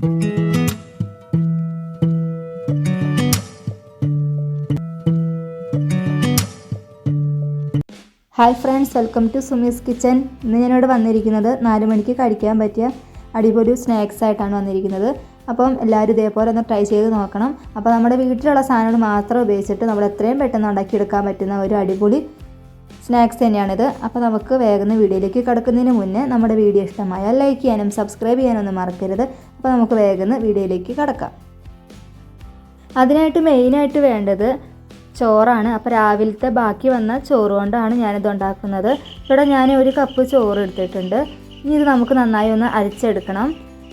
Hi friends welcome to Sumi's kitchen. ഇന്ന് ഞാനിവിടെ വന്നിരിക്കുന്നത് നാല് മണിക്ക് കഴിക്കാൻ പറ്റിയ അടിപൊളി സ്നാക്സ് ആയിട്ടാണ് വന്നിരിക്കുന്നത്. അപ്പം എല്ലാവരും ഇതേപോലെ ഒന്ന് ട്രൈ ചെയ്ത് നോക്കണം. അപ്പോൾ നമ്മുടെ വീട്ടിലുള്ള സാധനങ്ങൾ മാത്രം ഉപയോഗിച്ചിട്ട് നമ്മൾ എത്രയും പെട്ടെന്ന് ഉണ്ടാക്കിയെടുക്കാൻ പറ്റുന്ന ഒരു അടിപൊളി സ്നാക്സ് തന്നെയാണിത്. അപ്പോൾ നമുക്ക് വേഗം വീഡിയോയിലേക്ക് കിടക്കുന്നതിന് മുന്നേ നമ്മുടെ വീഡിയോ ഇഷ്ടമായാൽ ലൈക്ക് ചെയ്യാനും സബ്സ്ക്രൈബ് ചെയ്യാനും ഒന്നും മറക്കരുത്. അപ്പോൾ നമുക്ക് വേഗം വീഡിയോയിലേക്ക് കടക്കാം. അതിനായിട്ട് മെയിനായിട്ട് വേണ്ടത് ചോറാണ്. അപ്പോൾ രാവിലത്തെ ബാക്കി വന്ന ചോറ് കൊണ്ടാണ് ഞാനിത് ഉണ്ടാക്കുന്നത്. ഇവിടെ ഞാൻ ഒരു കപ്പ് ചോറ് എടുത്തിട്ടുണ്ട്. ഇനി ഇത് നമുക്ക് നന്നായി ഒന്ന് അരിച്ചെടുക്കണം.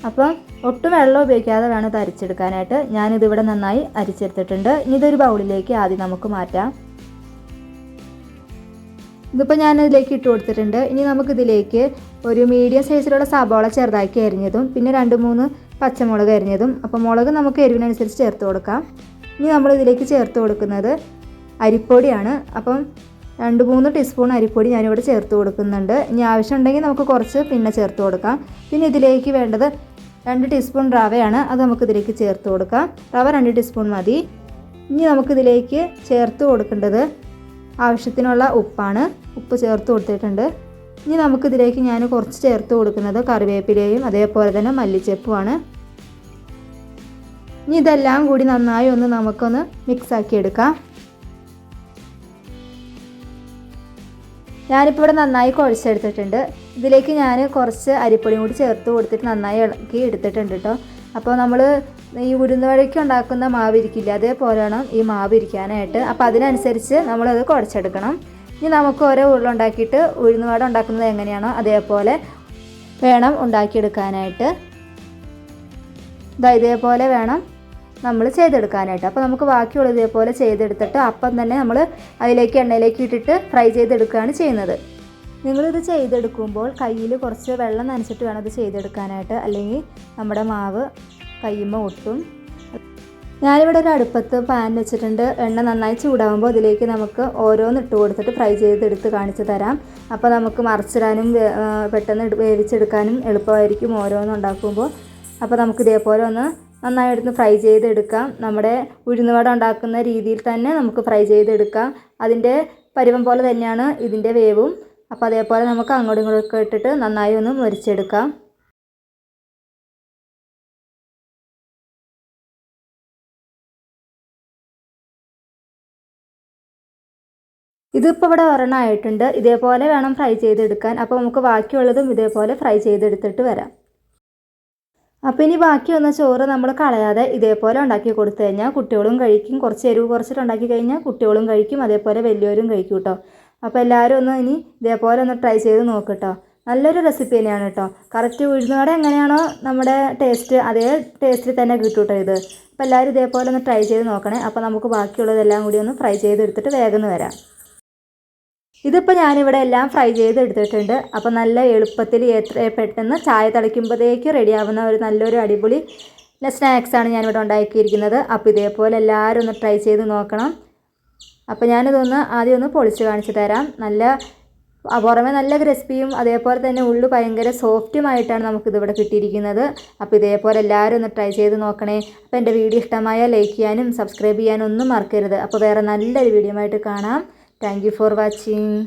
അപ്പം ഒട്ടും വെള്ളം ഉപയോഗിക്കാതെ വേണം ഇത് അരിച്ചെടുക്കാനായിട്ട്. ഞാനിതിവിടെ നന്നായി അരിച്ചെടുത്തിട്ടുണ്ട്. ഇനി ഇതൊരു ബൗളിലേക്ക് ആദ്യം നമുക്ക് മാറ്റാം. ഇതിപ്പോൾ ഞാൻ ഇതിലേക്ക് ഇട്ട് കൊടുത്തിട്ടുണ്ട്. ഇനി നമുക്കിതിലേക്ക് ഒരു മീഡിയം സൈസിലുള്ള സബോള ചെറുതാക്കി അരിഞ്ഞതും പിന്നെ രണ്ട് മൂന്ന് പച്ചമുളക് അരിഞ്ഞതും. അപ്പോൾ മുളക് നമുക്ക് എരിവിനനുസരിച്ച് ചേർത്ത് കൊടുക്കാം. ഇനി നമ്മൾ ഇതിലേക്ക് ചേർത്ത് കൊടുക്കുന്നത് അരിപ്പൊടിയാണ്. അപ്പം രണ്ട് മൂന്ന് ടീസ്പൂൺ അരിപ്പൊടി ഞാനിവിടെ ചേർത്ത് കൊടുക്കുന്നുണ്ട്. ഇനി ആവശ്യമുണ്ടെങ്കിൽ നമുക്ക് കുറച്ച് പിന്നെ ചേർത്ത് കൊടുക്കാം. പിന്നെ ഇതിലേക്ക് വേണ്ടത് രണ്ട് ടീസ്പൂൺ റവയാണ്. അത് നമുക്ക് ഇതിലേക്ക് ചേർത്ത് കൊടുക്കാം. റവ രണ്ട് ടീസ്പൂൺ മതി. ഇനി നമുക്കിതിലേക്ക് ചേർത്ത് കൊടുക്കേണ്ടത് ആവശ്യത്തിനുള്ള ഉപ്പാണ് ഉപ്പ് ചേർത്ത് കൊടുത്തിട്ടുണ്ട്. ഇനി നമുക്കിതിലേക്ക് ഞാൻ കുറച്ച് ചേർത്ത് കൊടുക്കുന്നത് കറിവേപ്പിലയും അതേപോലെ തന്നെ മല്ലിച്ചെപ്പുമാണ്. ഇനി ഇതെല്ലാം കൂടി നന്നായി ഒന്ന് നമുക്കൊന്ന് മിക്സാക്കി എടുക്കാം. ഞാനിപ്പോൾ ഇവിടെ നന്നായി കുഴച്ചെടുത്തിട്ടുണ്ട്. ഇതിലേക്ക് ഞാൻ കുറച്ച് അരിപ്പൊടിയും കൂടി ചേർത്ത് കൊടുത്തിട്ട് നന്നായി ഇളക്കി എടുത്തിട്ടുണ്ട് കേട്ടോ അപ്പോൾ നമ്മൾ ഈ ഉഴുന്നുവഴയ്ക്ക് ഉണ്ടാക്കുന്ന മാവ് ഇരിക്കില്ല അതേപോലെ വേണം ഈ മാവ് ഇരിക്കാനായിട്ട് അപ്പോൾ അതിനനുസരിച്ച് നമ്മളത് കുഴച്ചെടുക്കണം. ഇനി നമുക്ക് ഓരോ ഉരുളുണ്ടാക്കിയിട്ട് ഉഴുന്നുവട ഉണ്ടാക്കുന്നത് എങ്ങനെയാണോ അതേപോലെ വേണം ഉണ്ടാക്കിയെടുക്കാനായിട്ട്. ഇതാ ഇതേപോലെ വേണം നമ്മൾ ചെയ്തെടുക്കാനായിട്ട്. അപ്പോൾ നമുക്ക് ബാക്കിയുള്ള ഇതേപോലെ ചെയ്തെടുത്തിട്ട് അപ്പം തന്നെ നമ്മൾ അതിലേക്ക് എണ്ണയിലേക്ക് ഇട്ടിട്ട് ഫ്രൈ ചെയ്തെടുക്കുകയാണ് ചെയ്യുന്നത്. നിങ്ങളിത് ചെയ്തെടുക്കുമ്പോൾ കയ്യിൽ കുറച്ച് വെള്ളം നനച്ചിട്ട് വേണം ഇത് ചെയ്തെടുക്കാനായിട്ട്. അല്ലെങ്കിൽ നമ്മുടെ മാവ് കയ്യുമ്പോൾ ഒട്ടും. ഞാനിവിടെ ഒരു അടുപ്പത്ത് പാൻ വെച്ചിട്ടുണ്ട്. എണ്ണ നന്നായി ചൂടാകുമ്പോൾ അതിലേക്ക് നമുക്ക് ഓരോന്ന് ഇട്ട് കൊടുത്തിട്ട് ഫ്രൈ ചെയ്തെടുത്ത് കാണിച്ചു തരാം. അപ്പോൾ നമുക്ക് മറിച്ചിടാനും പെട്ടെന്ന് വേവിച്ചെടുക്കാനും എളുപ്പമായിരിക്കും ഓരോന്ന് ഉണ്ടാക്കുമ്പോൾ. അപ്പോൾ നമുക്ക് ഇതേപോലെ ഒന്ന് നന്നായി എടുത്ത് ഫ്രൈ ചെയ്തെടുക്കാം. നമ്മുടെ ഉഴുന്നുവട ഉണ്ടാക്കുന്ന രീതിയിൽ തന്നെ നമുക്ക് ഫ്രൈ ചെയ്തെടുക്കാം. അതിന്റെ പരുവം പോലെ തന്നെയാണ് ഇതിന്റെ വേവും. അപ്പോൾ അതേപോലെ നമുക്ക് അങ്ങോട്ടും ഇങ്ങോട്ടൊക്കെ ഇട്ടിട്ട് നന്നായി ഒന്ന് മുരിച്ചെടുക്കാം. ഇതിപ്പോൾ ഇവിടെ ഒരെണ്ണമായിട്ടുണ്ട് ഇതേപോലെ വേണം ഫ്രൈ ചെയ്തെടുക്കാൻ. അപ്പോൾ നമുക്ക് ബാക്കിയുള്ളതും ഇതേപോലെ ഫ്രൈ ചെയ്തെടുത്തിട്ട് വരാം. അപ്പോൾ ഇനി ബാക്കി വന്ന ചോറ് നമ്മൾ കളയാതെ ഇതേപോലെ ഉണ്ടാക്കി കൊടുത്തു കഴിഞ്ഞാൽ കുട്ടികളും കഴിക്കും. കുറച്ച് എരിവ് കുറച്ചിട്ട് ഉണ്ടാക്കി കഴിഞ്ഞാൽ കുട്ടികളും കഴിക്കും. അതേപോലെ വലിയവരും കഴിക്കും കേട്ടോ. അപ്പോൾ എല്ലാവരും ഒന്ന് ഇനി ഇതേപോലെ ഒന്ന് ട്രൈ ചെയ്ത് നോക്കട്ടോ നല്ലൊരു റെസിപ്പി തന്നെയാണ് കേട്ടോ കറക്റ്റ് ഉഴുന്നുവട എങ്ങനെയാണോ നമ്മുടെ ടേസ്റ്റ് അതേ ടേസ്റ്റിൽ തന്നെ കിട്ടും കേട്ടോ ഇത്. അപ്പോൾ എല്ലാവരും ഇതേപോലെ ഒന്ന് ട്രൈ ചെയ്ത് നോക്കണേ. അപ്പോൾ നമുക്ക് ബാക്കിയുള്ളതെല്ലാം കൂടി ഒന്ന് ഫ്രൈ ചെയ്തെടുത്തിട്ട് വേഗം വരാം. ഇതിപ്പോൾ ഞാനിവിടെ എല്ലാം ഫ്രൈ ചെയ്ത് എടുത്തിട്ടുണ്ട്. അപ്പോൾ നല്ല എളുപ്പത്തിൽ എത്ര പെട്ടെന്ന് ചായ തിളയ്ക്കുമ്പോഴത്തേക്ക് റെഡിയാവുന്ന ഒരു നല്ലൊരു അടിപൊളി സ്നാക്സാണ് ഞാനിവിടെ ഉണ്ടാക്കിയിരിക്കുന്നത്. അപ്പോൾ ഇതേപോലെ എല്ലാവരും ഒന്ന് ട്രൈ ചെയ്ത് നോക്കണം. അപ്പോൾ ഞാനിതൊന്ന് ആദ്യം ഒന്ന് പൊളിച്ച് കാണിച്ചു തരാം. നല്ല പുറമെ നല്ല ക്രിസ്പിയും അതേപോലെ തന്നെ ഉള്ളു ഭയങ്കര സോഫ്റ്റുമായിട്ടാണ് നമുക്കിതിവിടെ കിട്ടിയിരിക്കുന്നത്. അപ്പോൾ ഇതേപോലെ എല്ലാവരും ഒന്ന് ട്രൈ ചെയ്ത് നോക്കണേ. അപ്പോൾ എന്റെ വീഡിയോ ഇഷ്ടമായ ലൈക്ക് ചെയ്യാനും സബ്സ്ക്രൈബ് ചെയ്യാനും ഒന്നും മറക്കരുത്. അപ്പോൾ വേറെ നല്ലൊരു വീഡിയോ ആയിട്ട് കാണാം. Thank for watching.